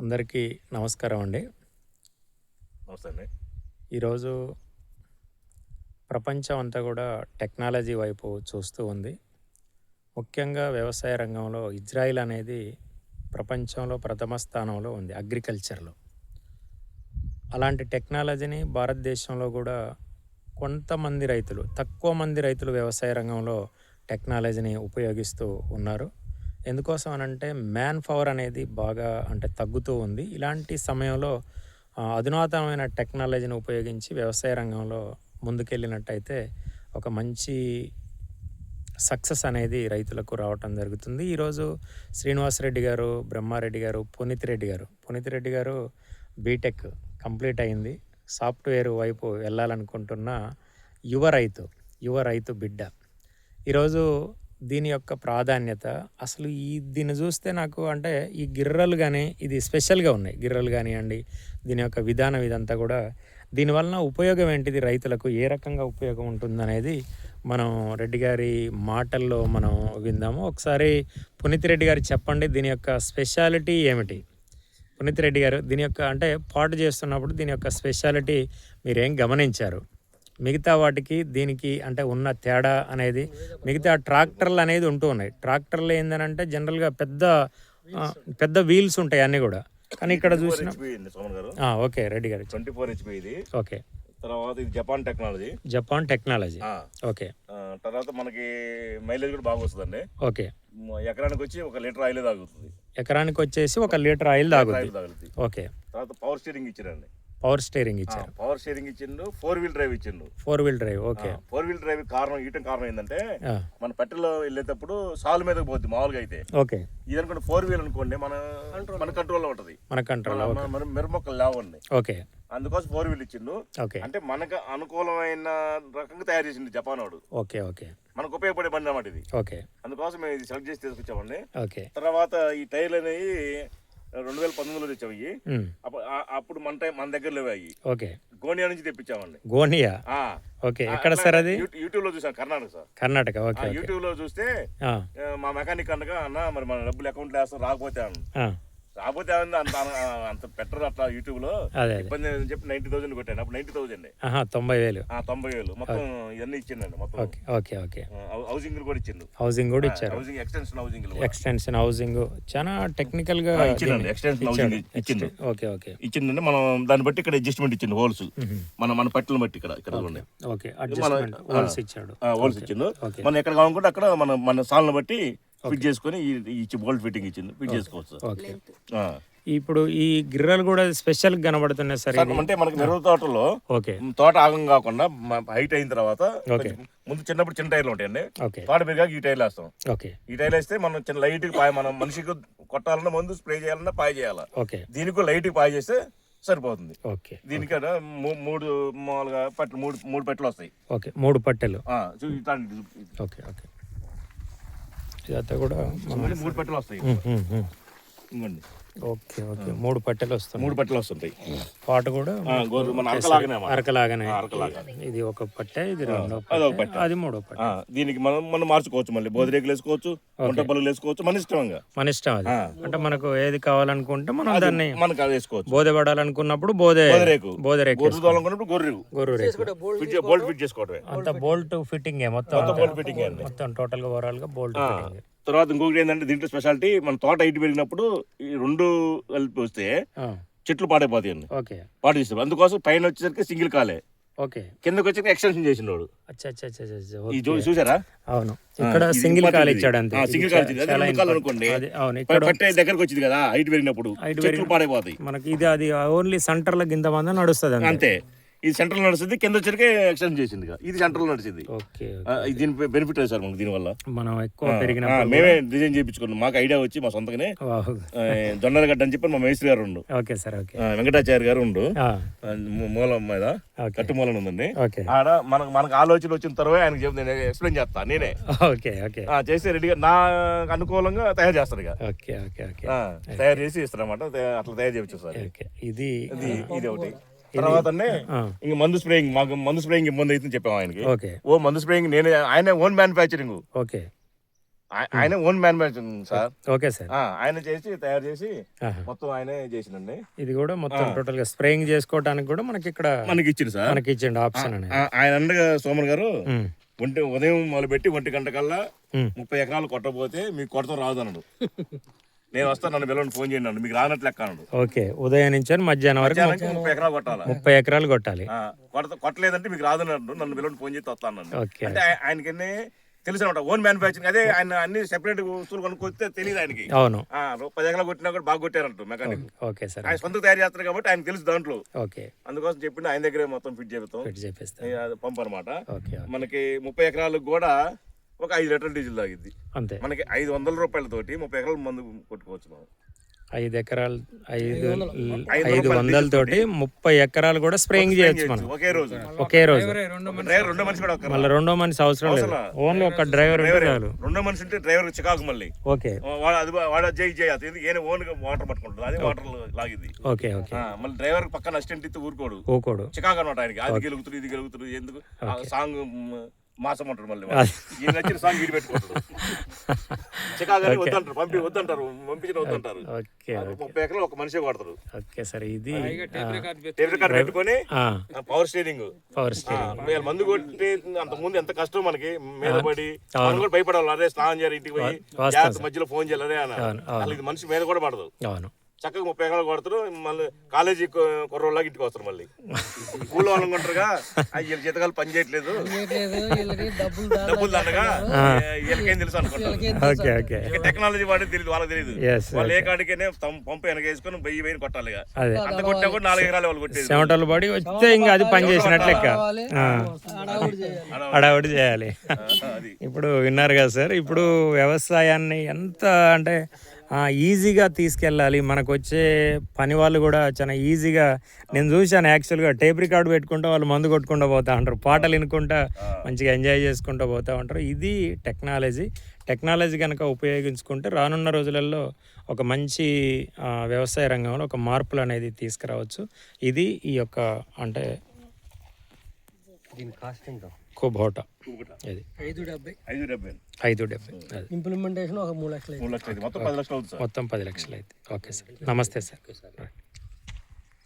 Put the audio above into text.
అందరికీ నమస్కారం అండి. నమస్తే అండి. ఈరోజు ప్రపంచం అంతా కూడా టెక్నాలజీ వైపు చూస్తూ ఉంది. ముఖ్యంగా వ్యవసాయ రంగంలో ఇజ్రాయిల్ అనేది ప్రపంచంలో ప్రథమ స్థానంలో ఉంది అగ్రికల్చర్లో. అలాంటి టెక్నాలజీని భారతదేశంలో కూడా కొంతమంది రైతులు తక్కువ మంది రైతులు వ్యవసాయ రంగంలో టెక్నాలజీని ఉపయోగిస్తూ ఉన్నారు. ఎందుకోసం అనంటే మ్యాన్ పవర్ అనేది బాగా అంటే తగ్గుతూ ఉంది. ఇలాంటి సమయంలో అధునాతనమైన టెక్నాలజీని ఉపయోగించి వ్యవసాయ రంగంలో ముందుకెళ్ళినట్టయితే ఒక మంచి సక్సెస్ అనేది రైతులకు రావటం జరుగుతుంది. ఈరోజు శ్రీనివాసరెడ్డి గారు బ్రహ్మారెడ్డి గారు పునీత్ రెడ్డి గారు పునీత్ రెడ్డి గారు బీటెక్ కంప్లీట్ అయింది. సాఫ్ట్వేర్ వైపు వెళ్ళాలనుకుంటున్న యువ రైతు యువ రైతు బిడ్డ. ఈరోజు దీని యొక్క ప్రాధాన్యత. అసలు ఈ దీన్ని చూస్తే నాకు అంటే ఈ గిర్రలు కానీ ఇది స్పెషల్గా ఉన్నాయి. గిర్రలు కానివ్వండి దీని యొక్క విధానం ఇదంతా కూడా. దీనివలన ఉపయోగం ఏంటిది? రైతులకు ఏ రకంగా ఉపయోగం ఉంటుందనేది మనం రెడ్డి గారి మాటల్లో మనం విందాము. ఒకసారి పునీత్ రెడ్డి గారు చెప్పండి దీని యొక్క స్పెషాలిటీ ఏమిటి? పునీత్ రెడ్డి గారు దీని యొక్క అంటే పాటు చేస్తున్నప్పుడు దీని యొక్క స్పెషాలిటీ మీరేం గమనించారు? మిగతా వాటికి దీనికి అంటే ఉన్న తేడా అనేది మిగతా ట్రాక్టర్లు అనేది ఉంటూ ఉన్నాయి. ట్రాక్టర్లు ఏంటంటే జనరల్గా పెద్ద పెద్ద వీల్స్ ఉంటాయి అన్నీ కూడా. కానీ ఇక్కడ చూసిన ఓకే రెడ్డి గారు ట్వంటీ ఫోర్ హెచ్పి ఇది. ఓకే. తర్వాత ఇది Japan technology. Japan technology. Okay. తర్వాత మనకి మైలేజ్ కూడా బాగా వస్తుందండి. ఓకే. ఎకరానికి వచ్చి ఒక లీటర్ ఆయిల్ తాగుతుంది. ఎకరానికి వచ్చేసి ఒక లీటర్ ఆయిల్ తాగుతుంది ఓకే. తర్వాత పవర్ స్టీరింగ్ ఇచ్చారండి. పవర్ స్టీరింగ్ ఇచ్చారు. పవర్ స్టీరింగ్ ఇచ్చిండు ఫోర్ వీల్ డ్రైవ్ ఇచ్చిండు. Four wheel drive okay four wheel drive కారణం ఇయటం కారణం ఏంటంటే మన పెట్టెలో వెళ్ళేటప్పుడు సాల్ మీదకి పోద్ది మామూలుగా అయితే. ఓకే ఇది అనుకోండి ఫోర్ వీల్ అనుకోండి మన మన కంట్రోల్లో ఉంటది. మన కంట్రోల్ మన- మన మిరమొక్కలు లేవండి. ఓకే అందుకోసం ఫోర్ వీల్ ఇచ్చిండు. ఓకే అంటే మనకు అనుకూలమైన రకంగా తయారు చేసింది జపాన్ వాడు ఓకే ఓకే మనకు ఉపయోగపడే బండి అన్నమాట ఇది. ఓకే అందుకోసం మేము ఇది సెలెక్ట్ చేసి తీసుకొచ్చామండి. ఓకే తర్వాత ఈ టైర్లు అనేవి రెండు వేల పంతొమ్మిదిలో ఉమ్, అప్పుడు మన టైం మన దగ్గర లేవు అవి ఓకే. గోనియా నుంచి తెప్పించామండి. గోనియా? ఆ. ఓకే. ఎక్కడ సార్ అది? యూట్యూబ్లో చూసాం కర్ణాటక సార్. కర్ణాటక ఓకే యూట్యూబ్లో చూస్తే మా మెకానిక్ అనగా అన్న మరి మన డబ్బులు అకౌంట్ వేస్తాం రాకపోతే అన్న రాకపోతే అన్న అంత అంత పెట్టరు అట్లా యూట్యూబ్లో అదే అదే. ఇబ్బంది అని చెప్పి నైన్టీ థౌసండ్ కొట్టాను అప్పుడు నైన్టీ థౌసండ్ ఆహా తొంభై వేలు. ఆ తొంభై వేలు. మొత్తం ఇవన్నీ ఇచ్చిండండి మొత్తం. Okay okay okay. హౌసింగ్ కూడా ఇచ్చిండు. హౌసింగ్ కూడా ఇచ్చారు. Housing extension housing extension housing చాలా టెక్నికల్గా ఇచ్చిండండి. ఎక్స్టెన్షన్ ఇచ్చాడు. హౌసింగ్ ఇచ్చిండు. Okay okay. ఇచ్చిందంటే మనం దాన్ని బట్టి ఇక్కడ అడ్జస్ట్మెంట్ ఇచ్చింది హోల్స్ మన మన పట్టులను బట్టి ఇక్కడ ఇక్కడ ఉండే ఓకే. అడ్జస్ట్మెంట్ హోల్స్ ఇచ్చాడు. హోల్స్ ఇచ్చిండు. మనం ఎక్కడ కావాలనుకుంటే అక్కడ మన మన సాల్ని బట్టి ఫిట్ చేసుకొని ఈ- ఇచ్చి బోల్ట్ ఫిట్టింగ్ ఇచ్చింది. ఫిట్ చేసుకోవచ్చు ఓకే. ఆ. ఇప్పుడు ఈ గిర్రలు కూడా స్పెషల్ కనబడుతున్నాయి సార్ సార్, అంటే మనకి మిరప తోటలో ఓకే. తోట ఆగం కాకుండా హైట్ అయిన తర్వాత. కొంచెం ముందు చిన్నప్పుడు చిన్న టైర్లు ఉంటాయండి. ఓకే. తోట పెరిగాక ఈ టైర్లు వేస్తాం. ఓకే. ఈ టైర్లు వేస్తే మనం చిన్న లైట్ పాయ మనం మనిషికి కొట్టాలన్నా ముందు స్ప్రే చేయాలన్నా పాయ చేయాలి. ఓకే. దీనికి లైట్ పాయ చేస్తే సరిపోతుంది. ఓకే. దీనికి మూ- మూడు మామూలుగా పట్లు మూడు మూడు పెట్టలు వస్తాయి. ఓకే. మూడు పట్టెలు. ఆ, చూ- ఇట్లాంటి చూ- ఓకే. ఓకే. ఇదంతా కూడా మూడు పెట్టలు వస్తాయి. ఇంకోండి ఓకే ఓకే. మూడు పట్టెలు వస్తున్నాయి. మూడు పెట్టలు వస్తుంటాయి. పాట కూడా మన అరకలాగానే. అరకలాగానే. ఇది ఒక పట్టె ఇది రెండో అదొక పట్టె అది మూడో పట్టె. ఆ, దీనికి మనం మనం మార్చుకోవచ్చు మళ్ళీ. బోదిరేకులు వేసుకోవచ్చు వంట పళ్ళు వేసుకోవచ్చు మన ఇష్టంగా మన ఇష్టం అది. అంటే మనకు ఏది కావాలనుకుంటే మనం దాన్ని మనకు అది వేసుకోవచ్చు. బోధె పడాలనుకున్నప్పుడు బోధే బోదరేకు బోధరేకు గొర్రె తోలనుకున్నప్పుడు గొర్రెకు గొర్రు బోల్ట్ ఫిట్ చేసుకోవడమే అంత బోల్ట్ ఫిట్టింగ్ మొత్తం మొత్తం బోల్ట్ ఫిట్టింగ్ మొత్తం టోటల్గా ఓవరాల్గా బోల్ట్ ఫిట్టింగ్. తర్వాత ఇంకొకటి ఏంటంటే దీంట్లో స్పెషాలిటీ మన తోట హైట్ పెరిగినప్పుడు ఈ రెండు కలిపి వస్తే చెట్లు పాడైపోతాయి అండి ఓకే. పాడేస్తారు అందుకోసం పైన వచ్చేసరికి సింగిల్ కాలే. ఓకే. కిందకి వచ్చేసరికి ఎక్స్టెన్షన్ చేసినోడు ఈ చూసారా? అవును. ఇక్కడ సింగిల్ కాల్. ఇచ్చాడు అంతే సింగిల్ కాల్ ఇచ్చింది. రెండు important. అనుకోండి. పట్టే దగ్గరకు వచ్చింది కదా హైట్ పెరిగినప్పుడు. చెట్లు పాడైపోతాయి. మనకి ఇది అది ఓన్లీ సెంటర్లో గింత మంది నడుస్తుంది అంతే. ఇది సెంట్రల్ నడుస్తుంది కింద వచ్చరికి ఎక్స్టెండ్ చేసింది. ఇది సెంట్రల్ నడిచింది దీని బెనిఫిట్ లేదు సార్ మనకు దీనివల్ల. మనం ఎక్కువ మేమే డిజైన్ చేయించుకున్నాం. మాకు ఐడియా వచ్చి మా సొంతగానే జొన్నలగడ్డ అని చెప్పి మా మేస్త్రి గారు ఉండు. Okay sir okay. వెంకటాచార్య గారు ఉండు. మూలం మీద కట్టు మూలం ఉందండి. ఆడ మనకు మనకు ఆలోచన వచ్చిన తర్వాత ఆయనకి చెప్తే నేను ఎక్స్ప్లెయిన్ చేస్తాను నేనే. Okay okay. చేసి రెడీగా నా అనుకూలంగా తయారు చేస్తాను ఇక. Okay okay okay. తయారు చేసి ఇస్తారన్నమాట. అట్లా తయారు చేయవచ్చు సార్. ఇది ఇది ఒకటి. తర్వాత ఆ, ఇంక మందు స్ప్రేయింగ్ మాకు మందు స్ప్రేయింగ్ ఇబ్బంది అవుతుంది చెప్పాము ఆయనకి. ఓకే. ఓ మందు స్ప్రేయింగ్ నేనే ఆయన ఓన్ మ్యానుఫ్యాక్చరింగ్. ఓకే. ఆయ- ఆయన own manufacturing sir. Okay sir. ఆయన చేసి తయారు చేసి. మొత్తం ఆయనే చేసిండండి. ఇది కూడా మొత్తం టోటల్గా స్ప్రేయింగ్ చేసుకోవడానికి కూడా మనకి ఇక్కడ మనకి ఇచ్చింది సార్. మనకి ఇచ్చిండు ఆప్షన్ అనేది. ఆ- ఆయన అండగా సోమన్ గారు ఒంటి ఉదయం మొదలుపెట్టి ఒంటి గంట కల్లా. ముప్పై ఎకరాలు కొట్టకపోతే మీకు కొడతాం రాదు అన్నాడు నేను వస్తాను నన్ను పిల్లలు ఫోన్ చేయండి మీకు రానట్లు అన్నాడు. ఓకే ఉదయం నుంచి మధ్యాహ్నం వరకు ముప్పై ఎకరాలు కొట్టాలి? ముప్పై ఎకరాలు కొట్టాలి. కొడత కొట్టలేదంటే మీకు రాదు నన్ను పిల్లలు ఫోన్ చేసి వస్తాను ఓకే. అంటే తెలుసు అనమాట ఓన్ మ్యానుఫ్యాక్చరింగ్ అదే ఆయన అన్ని సెపరేట్ వస్తువులు కొనుక్కొస్తే తెలియదు ఆయనకి. అవును. పది ఎకరాలు కొట్టినా కూడా బాగా కొట్టారంట మెకానిక్ ఓకే సార్. ఆయన సొంత తయారు చేస్తారు కాబట్టి ఆయన తెలుసు దాంట్లో. ఓకే. అందుకోసం చెప్పిండు ఆయన దగ్గరే మొత్తం ఫిట్ చేస్తాం పెట్టి చెప్పిస్తాను ఈ అది పంపు అనమాట ఓకే. మనకి ముప్పై ఎకరాలకు కూడా ఒక ఐదు లీటర్ల డీజిల్ తాగిద్ది అంతే. మనకి ఐదు వందల రూపాయలతోటి ముప్పై ఎకరాల మందు కొట్టుకోవచ్చు మనం. ఐదు ఎకరాలు ఐదు ఐదు ఐదు వందలతోటి ముప్పై ఎకరాలు కూడా స్ప్రేయింగ్ చేయొచ్చు మనం. ఒకే రోజు. ఒకే రోజు. డ్రైవర్ రెండో మనిషి కూడా. మళ్ళీ రెండో మనిషి అవసరం లేదు. ఓన్లీ ఒక డ్రైవర్ చాలు రెండో మనిషి ఉంటే డ్రైవర్ చికాకు మళ్ళీ. ఓకే. వాడు అది వాడు జై జై అది ఈయన ఓన్ వాటర్ పట్టుకుంటుంది అది వాటర్ లాగిద్ది ఓకే ఓకే. మళ్ళీ డ్రైవర్ పక్కన అసిస్టెంట్ ఇస్తే ఊరుకోడు. ఊకోడు చికాకు అనమాట ఆయనకి. అది గెలుగుతుంది ఇది గెలుగుతుంది ఎందుకు? ఆ సాంగ్ మాసం అంటాడు మళ్ళీ. ఈయన నచ్చిన సాంగ్ వీడి పెట్టుకుంటాడు. చికాకు అని వద్దంటారు పంపి వద్దంటారు పంపించిన వద్దంటారు. ముప్పై ఎకరాలు ఒక మనిషి కొడతారు ఓకే సార్ ఇది టేబుల్ కార్డు పెట్టుకొని పవర్ స్టీరింగ్ పవర్ స్టీరింగ్ వీళ్ళ మందు కొట్టి అంత ముందు ఎంత కష్టం మనకి మీద పడి మనం కూడా భయపడాలి అదే స్నానం చేయాలి ఇంటికి పోయి మధ్యలో ఫోన్ చేయాలి అదే అన్న. ఇది మనిషి మీద కూడా పడదు. అవును. చక్కగా ముప్పై ఎకరాలు కొడతారు మళ్ళీ కాలేజీ కుర్రోళ్ళకి ఇంటికి వస్తారు మళ్ళీ. స్కూల్ వాళ్ళు అనుకుంటారుగా వీళ్ళ జీతకాలు పని చేయట్లేదు. డబ్బులు దండగా వీళ్ళకేం తెలుసు అనుకుంటారు. Okay okay. ఇంకా టెక్నాలజీ వాడే తెలియదు వాళ్ళకి తెలియదు వాళ్ళు ఏ కాడికైనా తమ పంపు వెనక వేసుకొని వెయ్యి వెయ్యి కొట్టాలి అంత కొట్టినా కూడా నాలుగు ఎకరాలు వాళ్ళు కొట్టేది. చెమటలు పడి వస్తే ఇంకా అది పని చేసినట్లు హడావుడి చేయాలి. ఇప్పుడు విన్నారు కదా సార్ ఇప్పుడు వ్యవసాయాన్ని ఎంత అంటే ఈజీగా తీసుకెళ్ళాలి. మనకు వచ్చే పని వాళ్ళు కూడా చాలా ఈజీగా నేను చూశాను యాక్చువల్గా టేప్ రికార్డ్ పెట్టుకుంటా వాళ్ళు మందు కొట్టుకుంటూ పోతా ఉంటారు. పాటలు వినుకుంటా మంచిగా ఎంజాయ్ చేసుకుంటూ పోతూ ఉంటారు. ఇది టెక్నాలజీ. టెక్నాలజీ కనుక ఉపయోగించుకుంటే రానున్న రోజులలో ఒక మంచి వ్యవసాయ రంగంలో ఒక మార్పులు అనేది తీసుకురావచ్చు. ఇది ఈ యొక్క అంటే కుబోటా ఇది ఐదు డెబ్బై. ఐదు డెబ్బై. ఐదు డెబ్బై. అది. ఇంప్లిమెంటేషన్ ఒక మూడు లక్షలు మూడు లక్షలు అయితే. మొత్తం పది లక్షలు అవుతుంది సార్. మొత్తం పది లక్షలు అయితే. Okay sir. నమస్తే సార్.